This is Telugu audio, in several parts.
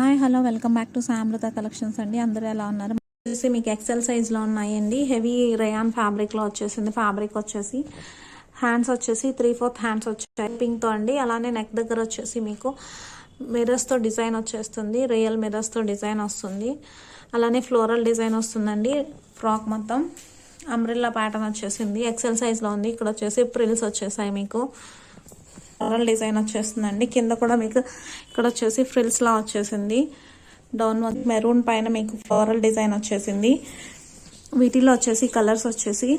Hi hello welcome back to Samrutha collections అండి. అందరూ ఎలా ఉన్నారు? వచ్చేసి మీకు ఎక్సెల్ సైజ్లో ఉన్నాయండి. హెవీ రేయాన్ ఫ్యాబ్రిక్లో వచ్చేసింది. ఫ్యాబ్రిక్ వచ్చేసి హ్యాండ్స్ వచ్చేసి త్రీ ఫోర్త్ హ్యాండ్స్ వచ్చాయి పింక్తో అండి. అలానే నెక్ దగ్గర వచ్చేసి మీకు మిర్రర్స్తో డిజైన్ వచ్చేస్తుంది. రియల్ మిర్రర్స్తో డిజైన్ వస్తుంది. అలానే ఫ్లోరల్ డిజైన్ వస్తుందండి. ఫ్రాక్ మొత్తం అంబ్రిల్లా ప్యాటర్న్ వచ్చేసింది. ఎక్సెల్ సైజ్లో ఉంది. ఇక్కడ వచ్చేసి ప్రిల్స్ వచ్చేసాయి మీకు. ఫ్లోరల్ డిజైన్ వచ్చేస్తుందండి. కింద కూడా మీకు ఇక్కడ వచ్చేసి ఫ్రిల్స్ లా వచ్చేసింది. డౌన్ మెరూన్ పైన మీకు ఫ్లోరల్ డిజైన్ వచ్చేసింది. వీటిలో వచ్చేసి కలర్స్ వచ్చేసి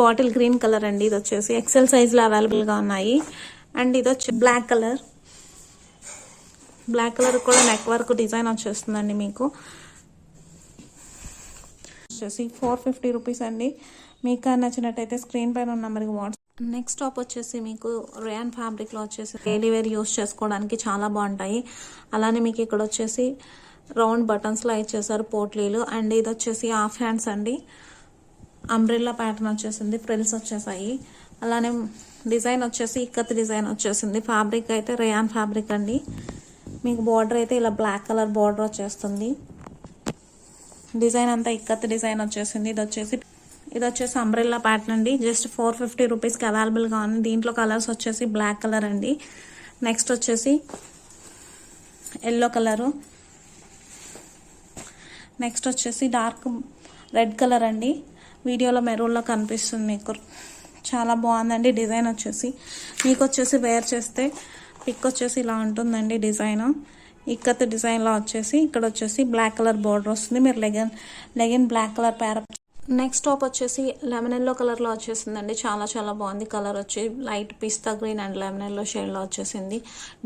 బాటిల్ గ్రీన్ కలర్ అండి. ఇది వచ్చేసి ఎక్సెల్ సైజ్లో అవైలబుల్గా ఉన్నాయి. అండ్ ఇది వచ్చి బ్లాక్ కలర్ బ్లాక్ కలర్ కూడా నెక్ వర్క్ డిజైన్ వచ్చేస్తుందండి మీకు. వచ్చేసి ఫోర్ ఫిఫ్టీ రూపీస్ అండి. మీకు నచ్చినట్టయితే స్క్రీన్ పైన ఉన్న నెంబర్కి వాట్సాప్ నెక్స్ట్ టాప్ వచ్చేసి మీకు రేయాన్ ఫ్యాబ్రిక్లో వచ్చేసి డైలీ వేర్ యూస్ చేసుకోవడానికి చాలా బాగుంటాయి. అలానే మీకు ఇక్కడ వచ్చేసి రౌండ్ బటన్స్లో ఇచ్చేసారు పోట్లీలు. అండ్ ఇది వచ్చేసి హాఫ్ హ్యాండ్స్ అండి. అంబ్రిల్లా ప్యాటర్న్ వచ్చేసింది ఫ్రిల్స్ వచ్చేసాయి. అలానే డిజైన్ వచ్చేసి ఇక్కత్ డిజైన్ వచ్చేసింది. ఫ్యాబ్రిక్ అయితే రేయాన్ ఫ్యాబ్రిక్ అండి. మీకు బార్డర్ అయితే ఇలా బ్లాక్ కలర్ బార్డర్ వచ్చేస్తుంది. డిజైన్ అంతా ఇక్కత్ డిజైన్ వచ్చేసింది. ఇది వచ్చేసి ఇది వచ్చేసి అంబ్రెల్లా ప్యాటర్న్ అండి. జస్ట్ ఫోర్ ఫిఫ్టీ రూపీస్కి అవైలబుల్గా ఉంది. దీంట్లో కలర్స్ వచ్చేసి బ్లాక్ కలర్ అండి. నెక్స్ట్ వచ్చేసి ఎల్లో కలరు నెక్స్ట్ వచ్చేసి డార్క్ రెడ్ కలర్ అండి. వీడియోలో మెరూన్లో కనిపిస్తుంది మీకు. చాలా బాగుందండి డిజైన్ వచ్చేసి. మీకు వచ్చేసి వేర్ చేస్తే పిక్ వచ్చేసి ఇలా ఉంటుందండి డిజైన్. ఇక్కత్ డిజైన్లో వచ్చేసి ఇక్కడ వచ్చేసి బ్లాక్ కలర్ బోర్డర్ వస్తుంది. మీరు లెగన్ లెగిన్ బ్లాక్ కలర్ ప్యారప్ నెక్స్ట్ టాప్ వచ్చేసి లెమన్ ఎల్లో కలర్లో వచ్చేసిందండి. చాలా చాలా బాగుంది కలర్ వచ్చి. Light pista green and lemon yellow షేడ్లో వచ్చేసింది.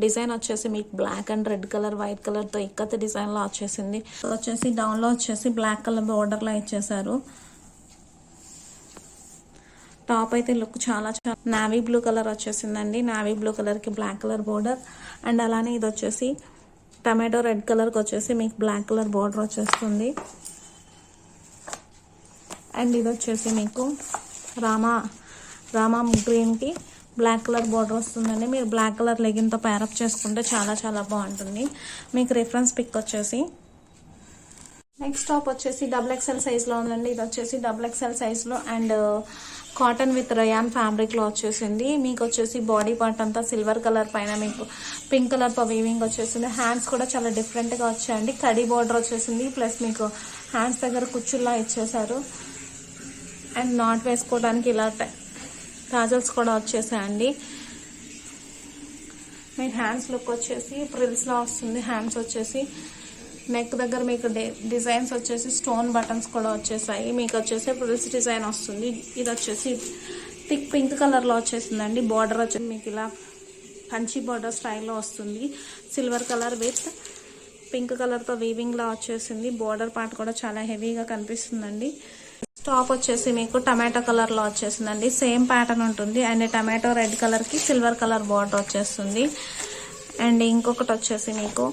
డిజైన్ వచ్చేసి మీకు black and red colour white కలర్తో ఇక్కత డిజైన్లో వచ్చేసింది. వచ్చేసి డౌన్లో వచ్చేసి బ్లాక్ కలర్ బోర్డర్లో ఇచ్చేసారు టాప్ అయితే లుక్ చాలా చాలా నావీ బ్లూ కలర్ వచ్చేసిందండి. నావీ బ్లూ కలర్కి బ్లాక్ కలర్ బోర్డర్ అండ్ అలానే ఇది వచ్చేసి టమాటో రెడ్ కలర్కి వచ్చేసి మీకు బ్లాక్ కలర్ బోర్డర్ వచ్చేస్తుంది. అండ్ ఇది వచ్చేసి మీకు రామా రామా గ్రీన్కి బ్లాక్ కలర్ బార్డర్ వస్తుందండి. మీరు బ్లాక్ కలర్ లెగిన్తో ప్యారప్ చేసుకుంటే చాలా చాలా బాగుంటుంది. మీకు రిఫరెన్స్ పిక్ వచ్చేసి. నెక్స్ట్ టాప్ వచ్చేసి డబుల్ ఎక్స్ఎల్ సైజ్లో ఉందండి. ఇది వచ్చేసి డబుల్ ఎక్స్ఎల్ సైజ్లో అండ్ కాటన్ విత్ రయాన్ ఫ్యాబ్రిక్లో వచ్చేసింది. మీకు వచ్చేసి బాడీ పార్ట్ అంతా సిల్వర్ కలర్ పైన మీకు పింక్ కలర్ వీవింగ్ వచ్చేసింది. హ్యాండ్స్ కూడా చాలా డిఫరెంట్గా వచ్చాయండి. కడీ బార్డర్ వచ్చేసింది. ప్లస్ మీకు హ్యాండ్స్ దగ్గర కుచ్చుల్లా ఇచ్చేసారు అండ్ నాట్ వేసుకోవడానికి ఇలా టాజల్స్ కూడా వచ్చేసాయండి. మీ హ్యాండ్స్ లుక్ వచ్చేసి ప్రిల్స్లా వస్తుంది హ్యాండ్స్ వచ్చేసి. నెక్ దగ్గర మీకు డిజైన్స్ వచ్చేసి స్టోన్ బటన్స్ కూడా వచ్చేసాయి. మీకు వచ్చేసి ప్రిల్స్ డిజైన్ వస్తుంది. ఇది వచ్చేసి థిక్ పింక్ కలర్లో వచ్చేసిందండి. బార్డర్ వచ్చేసి మీకు ఇలా కంచి బార్డర్ స్టైల్లో వస్తుంది. సిల్వర్ కలర్ విత్ పింక్ కలర్తో వీవింగ్లా వచ్చేసింది. బార్డర్ పార్ట్ కూడా చాలా హెవీగా కనిపిస్తుందండి. టాప్ వచ్చేసి మీకు టమాటో కలర్లో వచ్చేసిందండి. సేమ్ ప్యాటర్న్ ఉంటుంది. అండ్ టమాటో రెడ్ కలర్కి సిల్వర్ కలర్ బార్డర్ వచ్చేస్తుంది. అండ్ ఇంకొకటి వచ్చేసి మీకు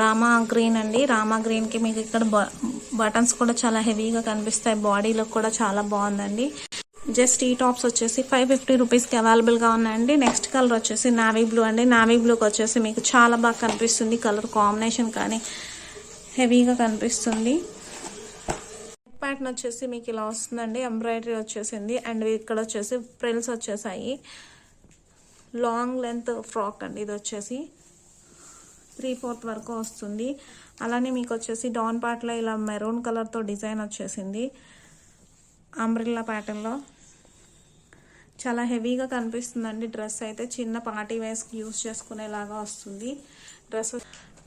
రామా గ్రీన్ అండి. రామా గ్రీన్కి మీకు ఇక్కడ బటన్స్ కూడా చాలా హెవీగా కనిపిస్తాయి. బాడీలో కూడా చాలా బాగుందండి. జస్ట్ ఈ టాప్స్ వచ్చేసి ఫైవ్ ఫిఫ్టీ రూపీస్కి అవైలబుల్గా ఉన్నాయండి. నెక్స్ట్ కలర్ వచ్చేసి నావీ బ్లూ అండి. నావీ బ్లూకి వచ్చేసి మీకు చాలా బాగా కనిపిస్తుంది. కలర్ కాంబినేషన్ కానీ హెవీగా కనిపిస్తుంది. ప్యాటర్న్ వచ్చేసి మీకు ఇలా వస్తుందండి. ఎంబ్రాయిడరీ వచ్చేసింది. అండ్ ఇక్కడ వచ్చేసి ప్రిల్స్ వచ్చేసాయి. లాంగ్ లెంత్ ఫ్రాక్ అండి ఇది వచ్చేసి. త్రీ ఫోర్త్ వరకు వస్తుంది. అలానే మీకు వచ్చేసి డాన్ పార్ట్లో ఇలా మెరూన్ కలర్తో డిజైన్ వచ్చేసింది. అంబ్రిల్లా ప్యాటర్న్లో చాలా హెవీగా కనిపిస్తుందండి డ్రెస్ అయితే. చిన్న పార్టీ వేస్కి యూస్ చేసుకునేలాగా వస్తుంది. డ్రెస్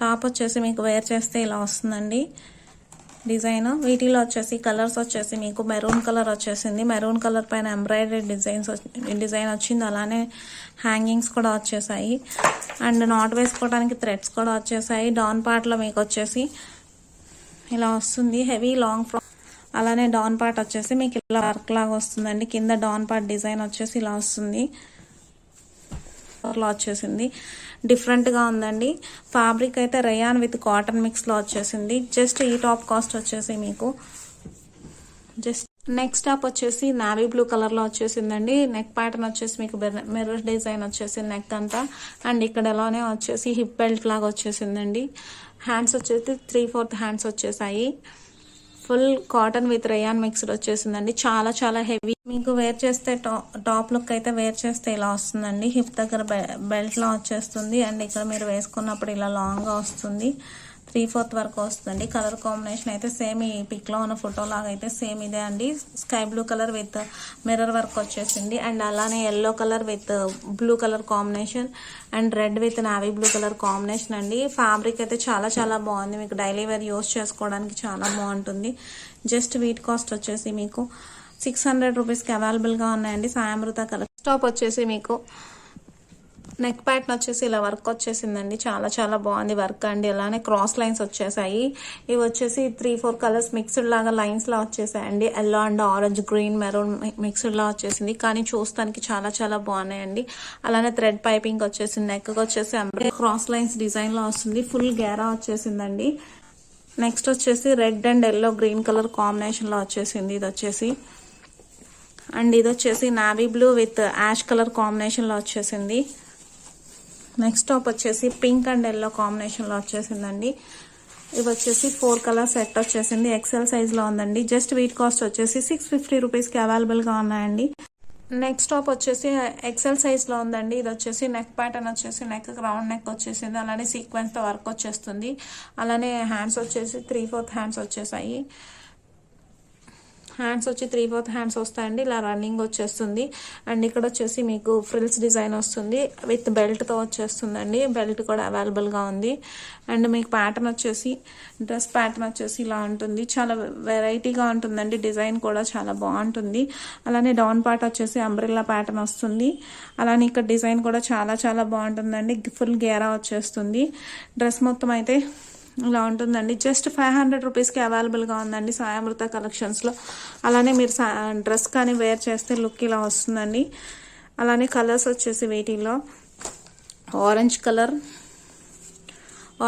టాప్ వచ్చేసి మీకు వేర్ చేస్తే ఇలా వస్తుందండి. డిజైన్. వీటిలో వచ్చేసి కలర్స్ వచ్చేసి మీకు మెరూన్ కలర్ వచ్చేసింది. మెరూన్ కలర్ పైన ఎంబ్రాయిడరీ డిజైన్స్ డిజైన్ వచ్చింది. అలానే హ్యాంగింగ్స్ కూడా వచ్చేసాయి. అండ్ నాట్ వేసుకోవడానికి థ్రెడ్స్ కూడా వచ్చేసాయి. డాన్ పార్ట్లో మీకు వచ్చేసి ఇలా వస్తుంది. Heavy long frock. అలానే డాన్ పార్ట్ వచ్చేసి మీకు ఇలా వర్క్ లాగా వస్తుందండి. కింద డాన్ పార్ట్ డిజైన్ వచ్చేసి ఇలా వస్తుంది. లో వచ్చేసింది. డిఫరెంట్గా ఉందండి. ఫ్యాబ్రిక్ అయితే రయాన్ విత్ కాటన్ మిక్స్లో వచ్చేసింది. జస్ట్ ఈ టాప్ కాస్ట్ వచ్చేసి మీకు జస్ట్ నెక్స్ట్ టాప్ వచ్చేసి నావీ బ్లూ కలర్లో వచ్చేసిందండి. నెక్ ప్యాటర్న్ వచ్చేసి మీకు మిర్రర్ డిజైన్ వచ్చేసి నెక్ అంతా. అండ్ ఇక్కడ ఎలానే వచ్చేసి హిప్ బెల్ట్ లాగా వచ్చేసిందండి. హ్యాండ్స్ వచ్చేసి త్రీ ఫోర్త్ హ్యాండ్స్ వచ్చేసాయి. Full cotton with rayon mixed వచ్చేసిందండి. చాలా చాలా హెవీ. మీకు వేర్ చేస్తే టాప్ లుక్ అయితే వేర్ చేస్తే ఇలా వస్తుందండి. హిప్ దగ్గర బెల్ట్ లా వచ్చేస్తుంది. అండ్ ఇక్కడ మీరు వేసుకున్నప్పుడు ఇలా లాంగ్గా వస్తుంది. త్రీ ఫోర్త్ వరకు వస్తుందండి. కలర్ కాంబినేషన్ అయితే సేమ్ ఈ పిక్లో ఉన్న ఫోటో లాగా అయితే సేమ్ ఇదే అండి. Sky blue colour with mirror work వచ్చేసింది. అండ్ అలానే yellow colour with blue colour combination and red with navy blue colour combination అండి. ఫ్యాబ్రిక్ అయితే చాలా చాలా బాగుంది. మీకు డైలీ వేర్ యూస్ చేసుకోవడానికి చాలా బాగుంటుంది. జస్ట్ వీట్ కాస్ట్ వచ్చేసి మీకు సిక్స్ హండ్రెడ్ రూపీస్కి అవైలబుల్గా ఉన్నాయండి. సాయామృత కలర్. స్టాప్ వచ్చేసి మీకు నెక్ ప్యాటర్న్ వచ్చేసి ఇలా వర్క్ వచ్చేసిందండి. చాలా చాలా బాగుంది వర్క్ అండి. అలానే క్రాస్ లైన్స్ వచ్చేసాయి. ఇవి వచ్చేసి త్రీ ఫోర్ కలర్స్ మిక్స్డ్ లాగా లైన్స్ లా వచ్చేసాయండి. Yellow and orange green maroon mixed లా వచ్చేసింది. కానీ చూస్తానికి చాలా చాలా బాగున్నాయండి. అలానే థ్రెడ్ పైపింగ్ వచ్చేసింది నెక్ వచ్చేసి క్రాస్ లైన్స్ డిజైన్ లా వస్తుంది. ఫుల్ గేరా వచ్చేసిందండి. నెక్స్ట్ వచ్చేసి red and yellow green colour కాంబినేషన్లో వచ్చేసింది ఇది వచ్చేసి. అండ్ ఇది వచ్చేసి navy blue with ash colour కాంబినేషన్లో వచ్చేసింది. నెక్స్ట్ టాప్ వచ్చేసి పింక్ అండ్ ఎల్లో కాంబినేషన్లో వచ్చేసిందండి. ఇవి వచ్చేసి ఫోర్ కలర్ సెట్ వచ్చేసింది. ఎక్సెల్ సైజ్లో ఉందండి. జస్ట్ వీట్ కాస్ట్ వచ్చేసి సిక్స్ ఫిఫ్టీ రూపీస్కి అవైలబుల్గా ఉన్నాయండి. నెక్స్ట్ టాప్ వచ్చేసి ఎక్సెల్ సైజ్లో ఉందండి. ఇది వచ్చేసి నెక్ ప్యాటర్న్ వచ్చేసి నెక్ రౌండ్ నెక్ వచ్చేసింది. అలానే సీక్వెన్స్తో వర్క్ వచ్చేస్తుంది. అలానే హ్యాండ్స్ వచ్చేసి త్రీ ఫోర్త్ హ్యాండ్స్ వచ్చేసాయి. హ్యాండ్స్ వచ్చి త్రీ ఫోర్త్ హ్యాండ్స్ వస్తాయండి. ఇలా రన్నింగ్ వచ్చేస్తుంది. అండ్ ఇక్కడ వచ్చేసి మీకు ఫ్రిల్స్ డిజైన్ వస్తుంది. విత్ బెల్ట్తో వచ్చేస్తుందండి. బెల్ట్ కూడా అవైలబుల్గా ఉంది. అండ్ మీకు ప్యాటర్న్ వచ్చేసి డ్రెస్ ప్యాటర్న్ వచ్చేసి ఇలా ఉంటుంది. చాలా వెరైటీగా ఉంటుందండి. డిజైన్ కూడా చాలా బాగుంటుంది. అలానే డౌన్ పార్ట్ వచ్చేసి అంబ్రిల్లా ప్యాటర్న్ వస్తుంది. అలానే ఇక్కడ డిజైన్ కూడా చాలా చాలా బాగుంటుందండి. ఫుల్ గేరా వచ్చేస్తుంది. డ్రెస్ మొత్తం అయితే ఇలా ఉంటుందండి. జస్ట్ ఫైవ్ హండ్రెడ్ రూపీస్కి అవైలబుల్గా ఉందండి సాయామృత కలెక్షన్స్లో అలానే మీరు డ్రెస్ కానీ వేర్ చేస్తే లుక్ ఇలా వస్తుందండి. అలానే కలర్స్ వచ్చేసి వీటిలో. Orange colour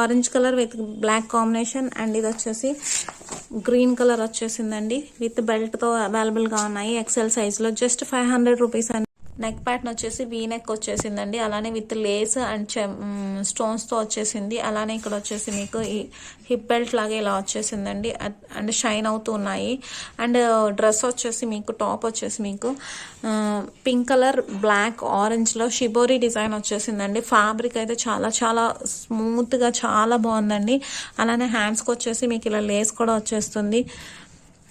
orange colour with black combination and ఇది వచ్చేసి గ్రీన్ కలర్ వచ్చేసిందండి. విత్ బెల్ట్తో అవైలబుల్గా ఉన్నాయి. ఎక్సెల్ సైజ్లో జస్ట్ ఫైవ్ హండ్రెడ్ రూపీస్ అండి. నెక్ ప్యాటర్న్ వచ్చేసి వీ నెక్ వచ్చేసిందండి. అలానే విత్ లేస్ అండ్ స్టోన్స్తో వచ్చేసింది. అలానే ఇక్కడ వచ్చేసి మీకు ఈ హిప్ బెల్ట్ లాగా ఇలా వచ్చేసిందండి. అండ్ షైన్ అవుతూ ఉన్నాయి. అండ్ uh, డ్రెస్ వచ్చేసి మీకు టాప్ వచ్చేసి మీకు పింక్ కలర్ బ్లాక్ ఆరెంజ్లో షిబోరి డిజైన్ వచ్చేసిందండి. ఫ్యాబ్రిక్ అయితే చాలా చాలా స్మూత్గా చాలా బాగుందండి. అలానే హ్యాండ్స్కి వచ్చేసి మీకు ఇలా లేస్ కూడా వచ్చేస్తుంది.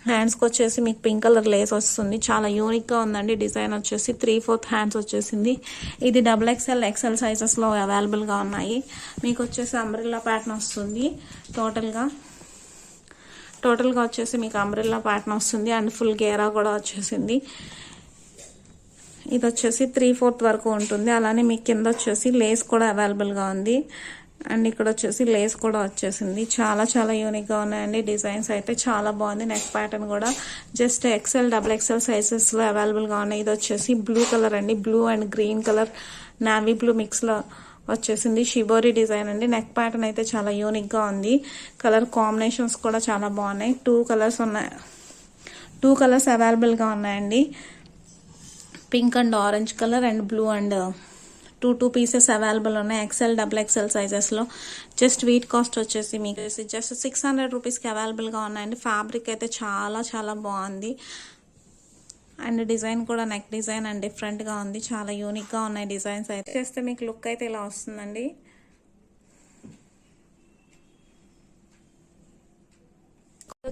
హ్యాండ్స్కి వచ్చేసి మీకు పింక్ కలర్ లేస్ వస్తుంది. చాలా యూనిక్గా ఉందండి. డిజైన్ వచ్చేసి త్రీ ఫోర్త్ హ్యాండ్స్ వచ్చేసింది. ఇది డబుల్ ఎక్స్ఎల్ ఎక్స్ఎల్ సైజెస్లో అవైలబుల్గా ఉన్నాయి. మీకు వచ్చేసి అంబ్రిల్లా ప్యాటర్న్ వస్తుంది. టోటల్గా టోటల్గా వచ్చేసి మీకు అంబ్రిల్లా ప్యాటర్న్ వస్తుంది. అండ్ ఫుల్ గేరా కూడా వచ్చేసింది. ఇది వచ్చేసి త్రీ ఫోర్త్ వరకు ఉంటుంది. అలానే మీకు కింద వచ్చేసి లేస్ కూడా అవైలబుల్గా ఉంది. అండ్ ఇక్కడ వచ్చేసి లేస్ కూడా వచ్చేసింది. చాలా చాలా యూనిక్గా ఉన్నాయండి. డిజైన్స్ అయితే చాలా బాగుంది. నెక్ ప్యాటర్న్ కూడా జస్ట్ ఎక్సెల్ డబుల్ ఎక్సెల్ సైజెస్లో అవైలబుల్గా ఉన్నాయి. ఇది వచ్చేసి బ్లూ కలర్ అండి. Blue and green colour navy blue మిక్స్లో వచ్చేసింది. షిబోరి డిజైన్ అండి. నెక్ ప్యాటర్న్ అయితే చాలా యూనిక్గా ఉంది. కలర్ కాంబినేషన్స్ కూడా చాలా బాగున్నాయి. టూ కలర్స్ ఉన్నాయి. టూ కలర్స్ అవైలబుల్గా ఉన్నాయండి. Pink and orange colour and blue and two two pieces available ఉన్నాయి. ఎక్సెల్ డబుల్ ఎక్సెల్ సైజెస్లో జస్ట్ వీట్ కాస్ట్ వచ్చేసి మీకు జస్ట్ సిక్స్ హండ్రెడ్ రూపీస్కి అవైలబుల్గా ఉన్నాయండి. ఫ్యాబ్రిక్ అయితే చాలా చాలా బాగుంది. అండ్ డిజైన్ కూడా నెక్ డిజైన్ అండ్ డిఫరెంట్గా ఉంది. చాలా యూనిక్గా ఉన్నాయి డిజైన్స్ అయితే. చేస్తే మీకు లుక్ అయితే ఇలా వస్తుందండి.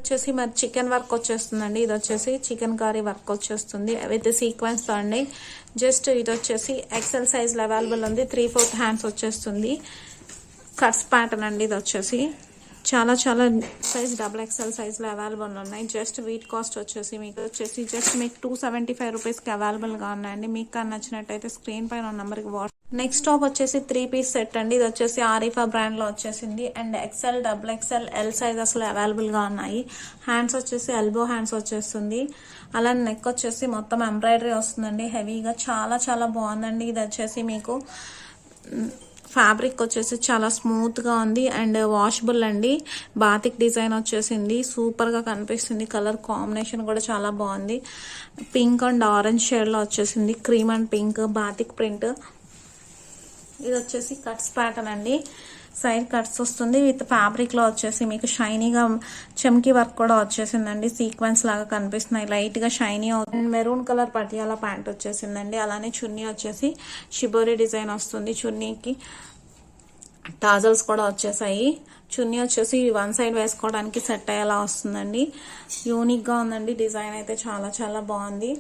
వచ్చేసి మరి చికెన్ వర్క్ వచ్చేస్తుందండి. ఇది వచ్చేసి చికెన్ కర్రీ వర్క్ వచ్చేస్తుంది. విత్ సీక్వెన్స్తో అండి. జస్ట్ ఇది వచ్చేసి ఎక్సెల్ సైజ్ అవైలబుల్ ఉంది. త్రీ ఫోర్త్ హ్యాండ్స్ వచ్చేస్తుంది. కట్స్ ప్యాటర్న్ అండి ఇది వచ్చేసి. చాలా చాలా సైజ్ డబుల్ ఎక్స్ఎల్ సైజ్లో అవైలబుల్ ఉన్నాయి. జస్ట్ వీట్ కాస్ట్ వచ్చేసి మీకు వచ్చేసి జస్ట్ మీకు టూ సెవెంటీ ఫైవ్ రూపీస్కి అవైలబుల్గా ఉన్నాయండి. మీకు కానీ నచ్చినట్టయితే స్క్రీన్ పైన నెంబర్కి వాట్స్ నెక్స్ట్ టాప్ వచ్చేసి త్రీ పీస్ సెట్ అండి. ఇది వచ్చేసి ఆరిఫా బ్రాండ్లో వచ్చేసింది. And XL double XL L size అసలు అవైలబుల్గా ఉన్నాయి. హ్యాండ్స్ వచ్చేసి ఎల్బో హ్యాండ్స్ వచ్చేస్తుంది. అలానే నెక్ వచ్చేసి మొత్తం ఎంబ్రాయిడరీ వస్తుందండి. హెవీగా చాలా చాలా బాగుందండి. ఇది వచ్చేసి మీకు ఫ్యాబ్రిక్ వచ్చేసి చాలా స్మూత్గా ఉంది. అండ్ వాషబుల్ అండి. బాతిక్ డిజైన్ వచ్చేసింది. సూపర్గా కనిపిస్తుంది. కలర్ కాంబినేషన్ కూడా చాలా బాగుంది. పింక్ అండ్ ఆరెంజ్ షేడ్లో వచ్చేసింది. Cream and pink batik print ఇది వచ్చేసి కట్స్ ప్యాటర్న్ అండి. సైడ్ కట్స్ వస్తుంది. విత్ ఫ్యాబ్రిక్లో వచ్చేసి మీకు షైనీగా చెమ్కి వర్క్ కూడా వచ్చేసిందండి. సీక్వెన్స్ లాగా కనిపిస్తున్నాయి. లైట్గా షైనీ అవుతుంది మెరూన్ కలర్ పటియాలా ప్యాంట్ వచ్చేసిందండి. అలానే చున్నీ వచ్చేసి షిబోరి డిజైన్ వస్తుంది. చున్నీకి టాజల్స్ కూడా వచ్చేసాయి. చున్నీ వచ్చేసి వన్ సైడ్ వేసుకోవడానికి సెట్ అయ్యేలా వస్తుందండి. యూనిక్గా ఉందండి. డిజైన్ అయితే చాలా చాలా బాగుంది.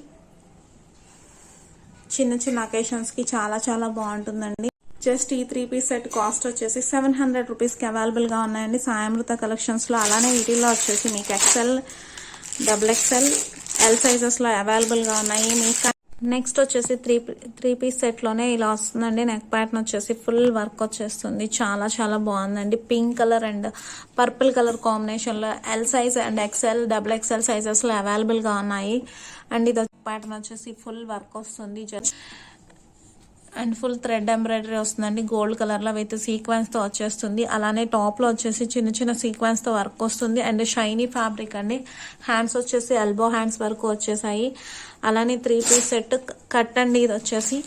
చిన్న చిన్న అకేషన్స్కి చాలా చాలా బాగుంటుందండి. జస్ట్ ఈ త్రీ పీస్ సెట్ కాస్ట్ వచ్చేసి సెవెన్ హండ్రెడ్ రూపీస్కి అవైలబుల్గా ఉన్నాయండి. సాయమృత కలెక్షన్స్లో అలానే వీటిల్లో వచ్చేసి మీకు ఎక్సెల్ డబుల్ ఎక్సెల్ ఎల్ సైజెస్లో అవైలబుల్గా ఉన్నాయి. మీకు నెక్స్ట్ వచ్చేసి త్రీ త్రీ పీస్ సెట్లోనే ఇలా వస్తుందండి. నెక్ ప్యాటర్న్ వచ్చేసి ఫుల్ వర్క్ వచ్చేస్తుంది. చాలా చాలా బాగుందండి. Pink colour and purple colour కాంబినేషన్లో L size and XL double XL సైజెస్లో అవైలబుల్గా ఉన్నాయి. అండ్ ఇది ప్యాటర్న్ వచ్చేసి ఫుల్ వర్క్ వస్తుంది. అండ్ ఫుల్ థ్రెడ్ ఎంబ్రాయిడరీ వస్తుందండి. గోల్డ్ కలర్లో విత్ సీక్వెన్స్తో వచ్చేస్తుంది. అలానే టాప్లో వచ్చేసి చిన్న చిన్న సీక్వెన్స్తో వర్క్ వస్తుంది. అండ్ షైనీ ఫ్యాబ్రిక్ అండి. హ్యాండ్స్ వచ్చేసి ఎల్బో హ్యాండ్స్ వరకు వచ్చేసాయి. అలానే త్రీ పీస్ సెట్ కట్ అండి ఇది వచ్చేసి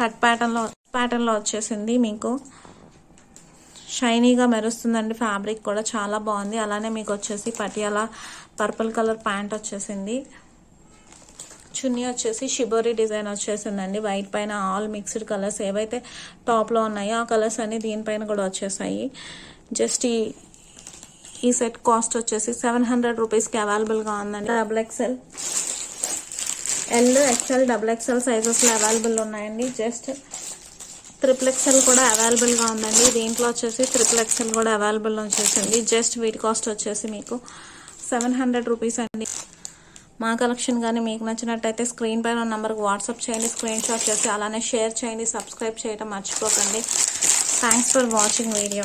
కట్ ప్యాటర్న్లో ప్యాటర్న్లో వచ్చేసింది మీకు. షైనీగా మెరుస్తుందండి ఫ్యాబ్రిక్ కూడా. చాలా బాగుంది. అలానే మీకు వచ్చేసి పటియాలా పర్పుల్ కలర్ ప్యాంట్ వచ్చేసింది. చున్నీ వచ్చేసి షిబోరి డిజైన్ వచ్చేసిందండి. వైట్ పైన ఆల్ మిక్స్డ్ కలర్స్ ఏవైతే టాప్లో ఉన్నాయో ఆ కలర్స్ అన్ని దీనిపైన కూడా వచ్చేసాయి. జస్ట్ ఈ ఈ సెట్ కాస్ట్ వచ్చేసి సెవెన్ హండ్రెడ్ రూపీస్కి అవైలబుల్గా ఉందండి. Double XL. L XL double XL సైజెస్లో available ఉన్నాయండి. జస్ట్ ట్రిపుల్ ఎక్స్ఎల్ కూడా అవైలబుల్గా ఉందండి. దీంట్లో వచ్చేసి ట్రిపుల్ ఎక్స్ఎల్ కూడా అవైలబుల్ వచ్చేసింది. జస్ట్ వీటి కాస్ట్ వచ్చేసి మీకు సెవెన్ హండ్రెడ్ రూపీస్ అండి. మా కలెక్షన్ కానీ మీకు నచ్చినట్టయితే స్క్రీన్ పైన ఉన్న నంబర్కి వాట్సాప్ చేయండి స్క్రీన్ షాట్ చేసి అలానే షేర్ చేయండి సబ్స్క్రైబ్ చేయడం మర్చిపోకండి. Thanks for watching video